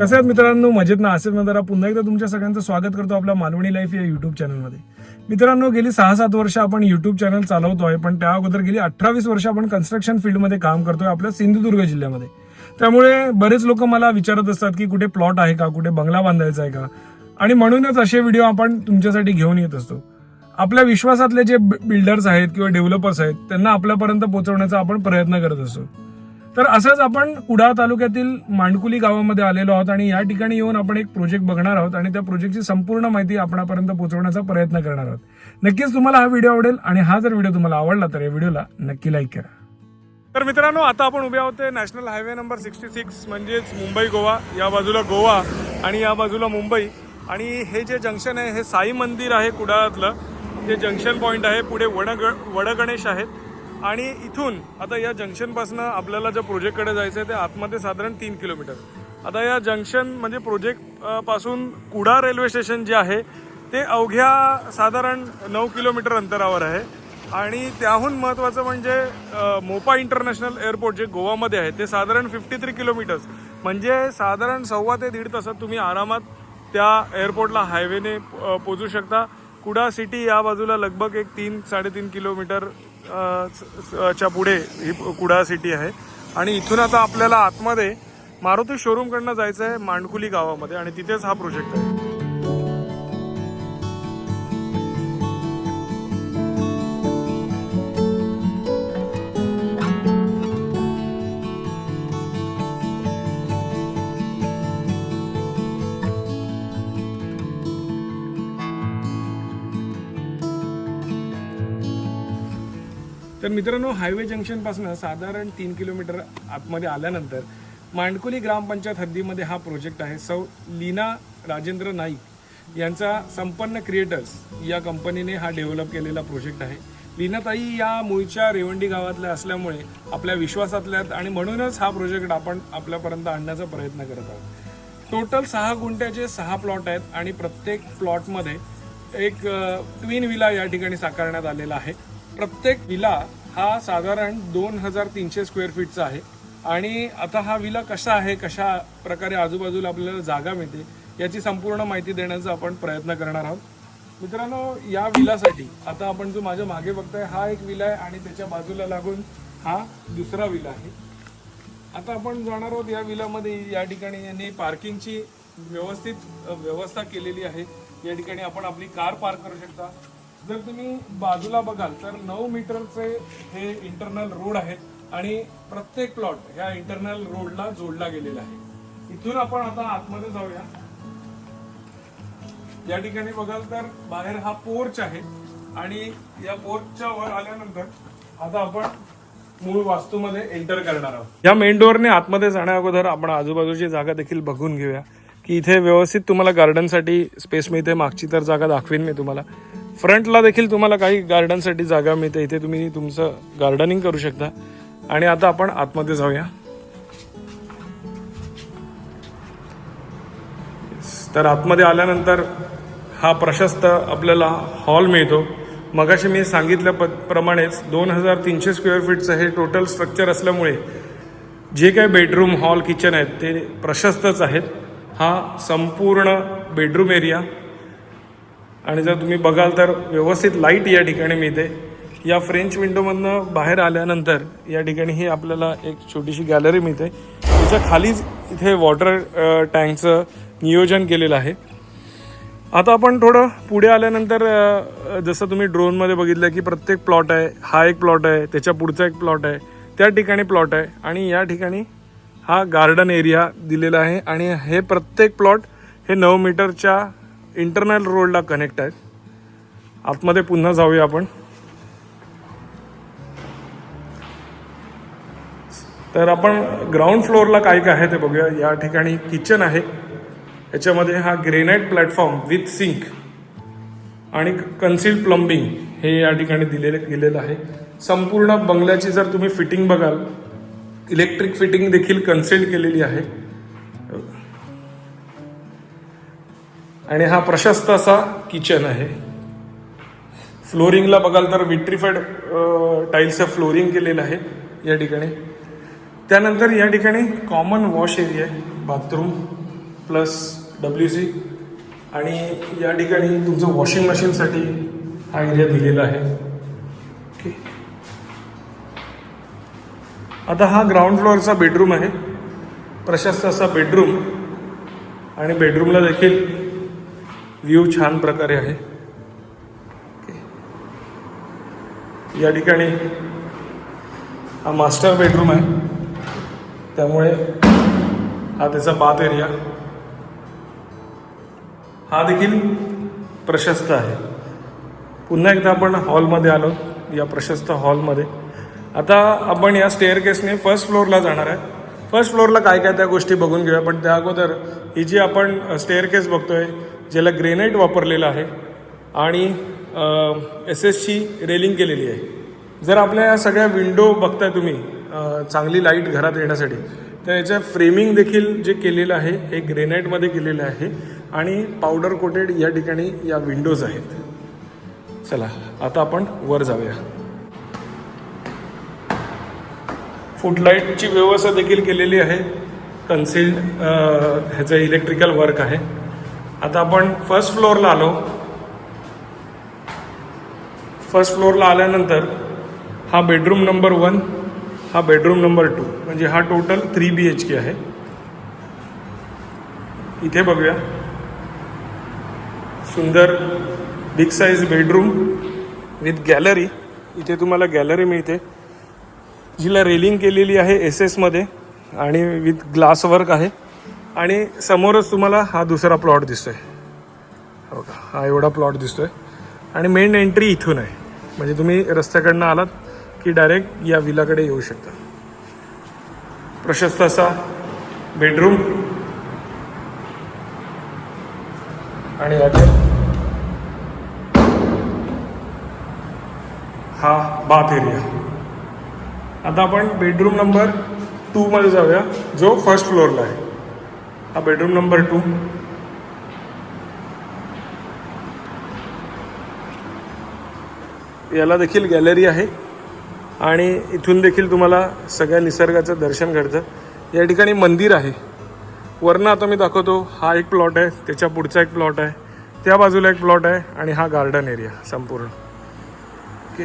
कसं आहेत मित्रांनो? मजेत ना? असेच जरा पुन्हा एकदा तुमच्या सगळ्यांचं स्वागत करतो आपल्या मालवणी लाईफ या युट्यूब चॅनलमध्ये मित्रांनो गेली सहा सात वर्ष आपण युट्यूब चॅनल चालवतो आहे पण त्या अगोदर गेली अठ्ठावीस वर्ष आपण कन्स्ट्रक्शन फील्डमध्ये काम करतोय आपल्या सिंधुदुर्ग जिल्ह्यामध्ये. त्यामुळे बरेच लोक मला विचारत असतात की कुठे प्लॉट आहे का? कुठे बंगला बांधायचा आहे का? आणि म्हणूनच असे व्हिडिओ आपण तुमच्यासाठी घेऊन येत असतो. आपल्या विश्वासातले जे बिल्डर्स आहेत किंवा डेव्हलपर्स आहेत त्यांना आपल्यापर्यंत पोहोचवण्याचा आपण प्रयत्न करत असतो. तर असंच आपण कुडाळ तालुक्यातील मांडकुली गावामध्ये आलेलो आहोत आणि या ठिकाणी येऊन आपण एक प्रोजेक्ट बघणार आहोत आणि त्या प्रोजेक्टची संपूर्ण माहिती आपणापर्यंत पोहोचवण्याचा प्रयत्न करणार आहोत. नक्कीच तुम्हाला हा व्हिडिओ आवडेल आणि हा जर व्हिडिओ तुम्हाला आवडला तर या व्हिडिओला नक्की लाईक करा. तर मित्रांनो आता आपण उभे आहोत national highway number sixty six म्हणजेच मुंबई गोवा या बाजूला गोवा आणि या बाजूला मुंबई. आणि हे जे जंक्शन आहे हे साई मंदिर आहे कुडाळातलं. जे जंक्शन पॉईंट आहे पुढे वडग वडगणेश आहेत. आणि इथून आता या जंक्शनपासून आपल्याला ज्या प्रोजेक्टकडे जायचं आहे ते आतमध्ये साधारण तीन किलोमीटर. आता या जंक्शन म्हणजे प्रोजेक्टपासून कुडा रेल्वे स्टेशन जे आहे ते अवघ्या साधारण नऊ किलोमीटर अंतरावर आहे. आणि त्याहून महत्त्वाचं म्हणजे मोपा इंटरनॅशनल एअरपोर्ट जे गोवामध्ये आहे ते साधारण फिफ्टी थ्री किलोमीटर्स. म्हणजे साधारण सव्वा ते दीड तासात तुम्ही आरामात त्या एअरपोर्टला हायवेने पोचू शकता. कुडा सिटी या बाजूला लगभग एक तीन साडेतीन किलोमीटर च्या पुढे ही कुडाळ सिटी आहे. आणि इथून आता आपल्याला आतमध्ये मारुती शोरूमकडनं जायचं आहे मांडकुली गावामध्ये आणि तिथेच हा प्रोजेक्ट आहे. तर मित्रांनो हायवे जंक्शनपासून साधारण तीन किलोमीटर आतमध्ये आल्यानंतर मांडकुली ग्रामपंचायत हद्दीमध्ये हा प्रोजेक्ट आहे. सौ लीना राजेंद्र नाईक यांचा संपन्न क्रिएटर्स या कंपनीने हा डेव्हलप केलेला प्रोजेक्ट आहे. लीनाताई या मूळच्या रेवंडी गावातल्या असल्यामुळे आपल्या विश्वासातल्या आहेत आणि म्हणूनच हा प्रोजेक्ट आपण आपल्यापर्यंत आणण्याचा प्रयत्न करत आहोत. टोटल सहा गुंठ्याचे सहा प्लॉट आहेत आणि प्रत्येक प्लॉटमध्ये एक ट्विन विला या ठिकाणी साकारण्यात आलेला आहे. प्रत्येक विला हा साधारण दोन हजार तीनशे स्क्वेअर फीटचा आहे. आणि आता हा विला कसा आहे कशा प्रकारे आजूबाजूला आपल्याला जागा मिळते याची संपूर्ण माहिती देण्याचा आपण प्रयत्न करणार आहोत. मित्रांनो या विलासाठी आता आपण जो माझ्या मागे बघताय हा एक विला आहे आणि त्याच्या बाजूला लागून हा दुसरा विला आहे. आता आपण जाणार आहोत या विलामध्ये. या ठिकाणी यांनी पार्किंगची व्यवस्थित व्यवस्था केलेली आहे. या ठिकाणी आपण आपली कार पार्क करू शकता. जर तुम्ही बाजूला बघाल तर नऊ मीटरचे हे इंटरनल रोड आहेत आणि प्रत्येक प्लॉट ह्या इंटरनल रोडला जोडला गेलेला आहे. इथून आपण आता आतमध्ये जाऊया. या ठिकाणी बघाल तर बाहेर हा पोर्च आहे आणि या पोर्चच्या वर आल्यानंतर आता आपण मूळ वास्तूमध्ये एंटर करणार आहोत. या मेन डोअरने आतमध्ये जाण्या अगोदर आपण आजूबाजूची जागा देखील बघून घेऊया की इथे व्यवस्थित तुम्हाला गार्डनसाठी स्पेस मिळते मागची तर जागा दाखवीन मी तुम्हाला. फ्रंटला देखील तुम्हाला काही गार्डनसाठी जागा मिळते. इथे तुम्ही तुमचं गार्डनिंग करू शकता. आणि आता आपण आतमध्ये जाऊया. तर आतमध्ये आल्यानंतर हा प्रशस्त आपल्याला हॉल मिळतो. मगाशी मी सांगितल्या प प्रमाणेच दोन हजार तीनशे स्क्वेअर फीटचं हे टोटल स्ट्रक्चर असल्यामुळे जे काही बेडरूम हॉल किचन आहेत ते प्रशस्तच आहेत. हा संपूर्ण बेडरूम एरिया आणि जर तुम्ही बघाल तर व्यवस्थित लाइट या ठिकाणी मिळते. या फ्रेंच विंडोमधनं बाहेर आल्यानंतर या ठिकाणी ही आपल्याला एक छोटीशी गॅलरी मिळते. त्याच्या खालीच इथे वॉटर टँकचं नियोजन केलेलं आहे. आता आपण थोडं पुढे आल्यानंतर जसं तुम्ही ड्रोनमध्ये बघितलं की प्रत्येक प्लॉट आहे हा एक प्लॉट आहे त्याच्या पुढचा एक प्लॉट आहे त्या ठिकाणी प्लॉट आहे आणि या ठिकाणी हा गार्डन एरिया दिलेला आहे आणि हे प्रत्येक प्लॉट हे नऊ मीटरच्या इंटरनल रोडला कनेक्ट आहेत. आतमध्ये पुन्हा जाऊया आपण. तर आपण ग्राउंड फ्लोअरला काय काय आहे ते बघूया. या ठिकाणी किचन आहे. याच्यामध्ये हा ग्रेनाईट प्लॅटफॉर्म विथ सिंक आणि कन्सील प्लंबिंग हे या ठिकाणी दिलेलं गेलेलं आहे. संपूर्ण बंगल्याची जर तुम्ही फिटिंग बघाल इलेक्ट्रिक फिटिंग देखील कन्सिल्ड केलेली आहे. आणि हा प्रशस्त असा किचन आहे. फ्लोरिंगला बघाल तर विट्रीफाईड टाईल्सचं फ्लोरिंग केलेलं आहे या ठिकाणी. त्यानंतर या ठिकाणी कॉमन वॉश एरिया आहे बाथरूम प्लस डब्ल्यू सी आणि या ठिकाणी तुमचं वॉशिंग मशीनसाठी हा एरिया दिलेला आहे. ओके आता हा ग्राउंड फ्लोअरचा बेडरूम आहे. प्रशस्त असा बेडरूम आणि बेडरूमला देखील व्ह्यू छान प्रकारे आहे. या ठिकाणी हा मास्टर बेडरूम आहे. त्यामुळे हा त्याचा बाथ एरिया हा देखील प्रशस्त आहे. पुन्हा एकदा आपण हॉलमध्ये आलो. या प्रशस्त हॉलमध्ये आता आपण या स्टेअर केसने फर्स्ट फ्लोअरला जाणार आहे. फर्स्ट फ्लोअरला काय काय त्या गोष्टी बघून घेऊया. पण त्या अगोदर ही जी आपण स्टेअर केस बघतोय ज्याला ग्रेनाईट वापरलेलं आहे आणि एस एसची रेलिंग केलेली आहे. जर आपल्या या सगळ्या विंडो बघताय तुम्ही चांगली लाइट घरात येण्यासाठी तर याच्या फ्रेमिंग देखील जे केलेलं आहे हे ग्रेनाईटमध्ये केलेलं आहे आणि पावडर कोटेड या ठिकाणी या विंडोज आहेत. चला आता आपण वर जाऊया. फुटलाईटची व्यवस्था देखील केलेली आहे. कन्सिल्ड ह्याचं इलेक्ट्रिकल वर्क आहे. आता आपण फर्स्ट फ्लोअरला आलो. फर्स्ट फ्लोअरला आल्यानंतर हा बेडरूम नंबर वन हा बेडरूम नंबर टू म्हणजे हा total three B H K आहे. इथे बघूया. सुंदर big size bedroom with gallery इथे तुम्हाला गॅलरी मिळते. जिला रेलिंग केलेली आहे एस एसमध्ये आणि विथ ग्लास वर्क आहे. आणि समोरच तुम्हाला हा दुसरा प्लॉट दिसतोय. हो का? हा एवढा प्लॉट दिसतोय. आणि मेन एंट्री इथून आहे. म्हणजे तुम्ही रस्त्याकडनं आलात की डायरेक्ट या विलाकडे येऊ शकता. प्रशस्त असा बेडरूम आणि हा बाथ एरिया आता आपण बेडरूम नंबर टू मध्ये जाऊया जो फर्स्ट फ्लोअरला आहे. हा बेडरूम नंबर टू याला देखील गॅलरी आहे. आणि इथून देखील तुम्हाला सगळ्या निसर्गाचं दर्शन घडतं. या ठिकाणी मंदिर आहे. वरनं आता मी दाखवतो हा एक प्लॉट आहे. त्याच्या पुढचा एक प्लॉट आहे. त्या बाजूला एक प्लॉट आहे आणि हा गार्डन एरिया संपूर्ण. ओके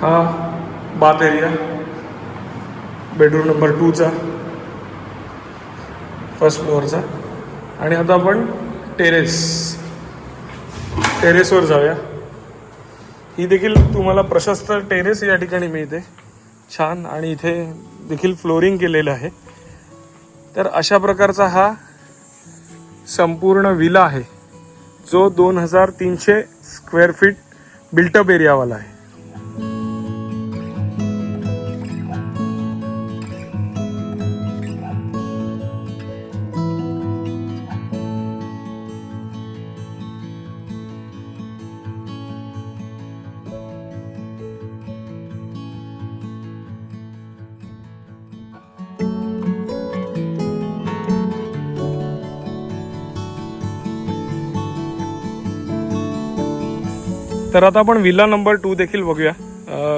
हा बाथ एरिया बेडरूम नंबर टूचा फर्स्ट फ्लोअरचा आणि आता आपण टेरेस टेरेसवर जाऊया. ही देखील तुम्हाला प्रशस्त टेरेस या ठिकाणी मिळते. छान आणि इथे देखील फ्लोरिंग केलेलं आहे. तर अशा प्रकारचा हा संपूर्ण विला आहे जो दोन हजार तीनशे स्क्वेअर फीट बिल्टअप एरियावाला आहे. तर आता आपण विला नंबर टू देखील बघूया.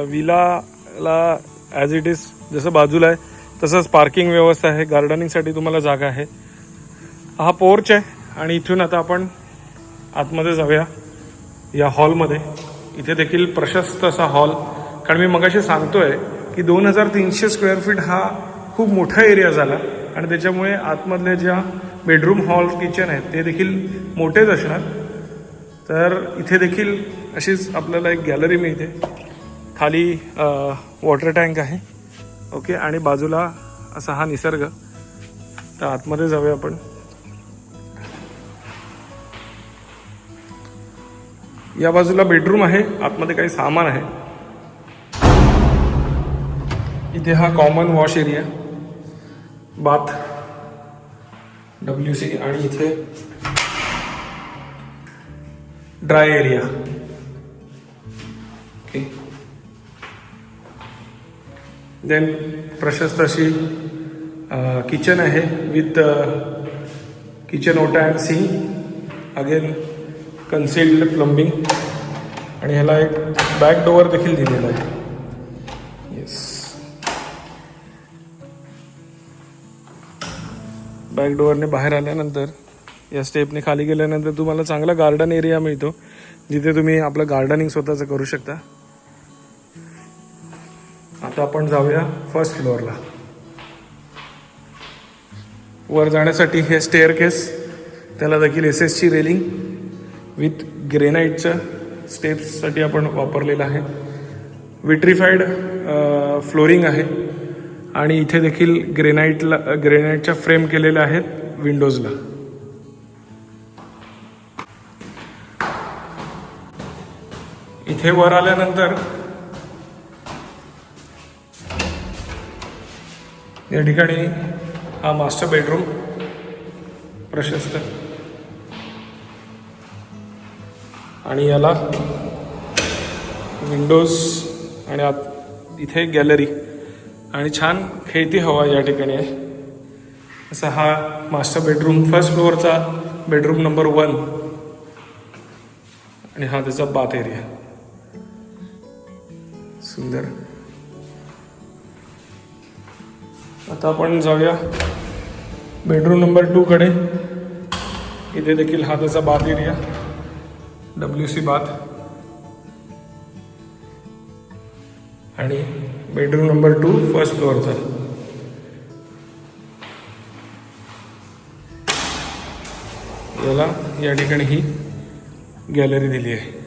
विलाला ॲज इट इज जसं बाजूला आहे तसंच पार्किंग व्यवस्था आहे. गार्डनिंगसाठी तुम्हाला जागा आहे. हा पोर्च आहे आणि इथून आता आपण आतमध्ये जाऊया. या हॉलमध्ये इथे देखील प्रशस्त असा हॉल कारण मी मगाशी सांगतोय की दोन हजार तीनशे स्क्वेअर फीट हा खूप मोठा एरिया झाला. आणि त्याच्यामुळे आतमधले ज्या बेडरूम हॉल किचन आहेत ते देखील मोठेच असणार. तर इथे देखील अशीच आपल्याला एक गॅलरी मिळते. खाली वॉटर टँक आहे. ओके आणि बाजूला असा हा निसर्ग. तर आतमध्ये जाऊया आपण. या बाजूला बेडरूम आहे. आतमध्ये काही सामान आहे. इथे हा common wash area bath W C आणि इथे ड्राय एरिया ओके देन प्रशस्त अशी किचन आहे विथ किचन ओटा and see again concealed plumbing आणि ह्याला एक बॅक डोअर देखील दिलेला आहे. येस बॅक डोअरने बाहेर आल्यानंतर या स्टेपने खाली गेल्यानंतर तुम्हाला चांगला गार्डन एरिया मिळतो जिथे तुम्ही आपलं गार्डनिंग स्वतःचं करू शकता. आता आपण जाऊया फर्स्ट फ्लोअरला वर जाण्यासाठी हे स्टेअर केस त्याला देखील एस एसची रेलिंग विथ ग्रेनाईटचं स्टेप्ससाठी आपण वापरलेलं आहे. विट्रीफाईड फ्लोरिंग आहे आणि इथे देखील ग्रेनाईटला ग्रेनाईटच्या फ्रेम केलेल्या आहेत विंडोजला इथे वर आल्यानंतर या ठिकाणी हा मास्टर बेडरूम प्रशस्त. आणि याला विंडोज आणि आत इथे गॅलरी आणि छान खेळती हवा या ठिकाणी आहे. असा हा मास्टर बेडरूम फर्स्ट फ्लोअरचा बेडरूम नंबर वन आणि हा त्याचा बाथ एरिया सुंदर. आता आपण जाऊया बेडरूम नंबर टू कडे. इथे देखील हा त्याचा bath area W C bath आणि बेडरूम नंबर टू फर्स्ट फ्लोअरचा याला या ठिकाणी ही गॅलरी दिली आहे.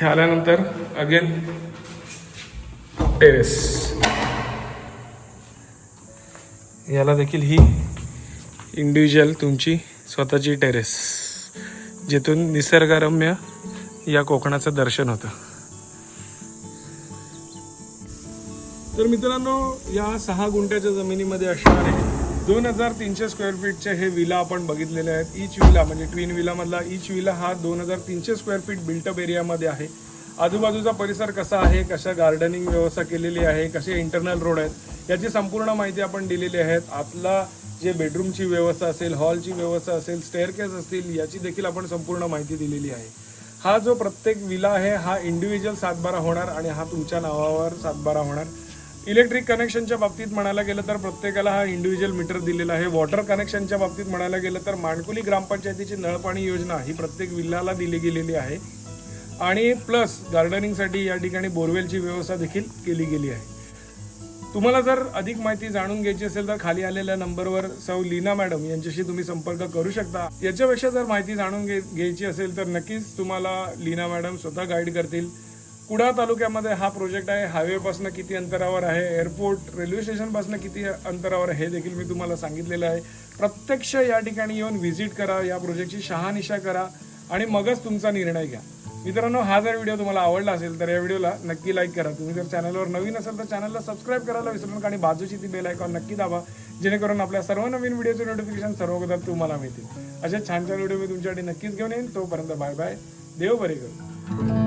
इथे आल्यानंतर अगेन टेरेस याला देखील ही इंडिव्हिज्युअल तुमची स्वतःची टेरेस जिथून निसर्गरम्य या कोकणाचं दर्शन होतं. तर मित्रांनो या सहा गुंठ्याच्या जमिनीमध्ये असणारे दोन हजार तीनशे स्क्वेअर फीटचे हे विला आपण बघितलेले आहेत. इच विला म्हणजे ट्विन विलामधला इच विला हा दोन हजार तीनशे स्क्वेअर फीट बिल्टअप एरियामध्ये आहे. आजूबाजूचा परिसर कसा आहे कशा गार्डनिंग व्यवस्था केलेली आहे कसे इंटरनल रोड आहेत याची संपूर्ण माहिती आपण दिलेली आहेत. आतला जे बेडरूमची व्यवस्था असेल हॉलची व्यवस्था असेल स्टेअरकेस असतील याची देखील आपण संपूर्ण माहिती दिलेली आहे. हा जो प्रत्येक विला आहे हा इंडिव्हिज्युअल सातबारा होणार आणि हा तुमच्या नावावर सातबारा होणार. इलेक्ट्रिक कनेक्शनच्या बाबतीत म्हणायला गेलं तर प्रत्येकाला हा इंडिव्हिज्युअल मीटर दिलेला आहे. वॉटर कनेक्शनच्या बाबतीत म्हणायला गेलं तर मानकुली ग्रामपंचायतीची नळपाणी योजना ही प्रत्येक विल्लाला दिली गेलेली आहे. आणि प्लस गार्डनिंगसाठी या ठिकाणी बोरवेलची व्यवस्था देखील केली गेली आहे. तुम्हाला जर अधिक माहिती जाणून घ्यायची असेल तर खाली आलेल्या नंबरवर सौ लीना मॅडम यांच्याशी तुम्ही संपर्क करू शकता. याच्यापेक्षा जर माहिती जाणून घे घ्यायची असेल तर नक्कीच तुम्हाला लीना मॅडम स्वतः गाईड करतील. कुडाळ तालुक्यामध्ये हा प्रोजेक्ट आहे. हायवेपासून किती अंतरावर आहे? एअरपोर्ट रेल्वे स्टेशनपासून किती अंतरावर आहे हे देखील मी तुम्हाला सांगितलेलं आहे. प्रत्यक्ष या ठिकाणी येऊन व्हिजिट करा या प्रोजेक्टची शहानिशा करा आणि मगच तुमचा निर्णय घ्या. मित्रांनो हा जर व्हिडिओ तुम्हाला आवडला असेल तर या व्हिडिओला नक्की लाईक करा. तुम्ही जर चॅनलवर नवीन असेल तर चॅनलला सबस्क्राईब करायला विसरू नका आणि बाजूची ती बेल आयकॉन नक्की दाबा जेणेकरून आपल्या सर्व नवीन व्हिडिओचे नोटिफिकेशन सर्वप्रथम तुम्हाला मिळतील. अशा छान छान व्हिडिओ मी तुमच्यासाठी नक्कीच घेऊन येईन. तोपर्यंत बाय बाय देव बरे करू.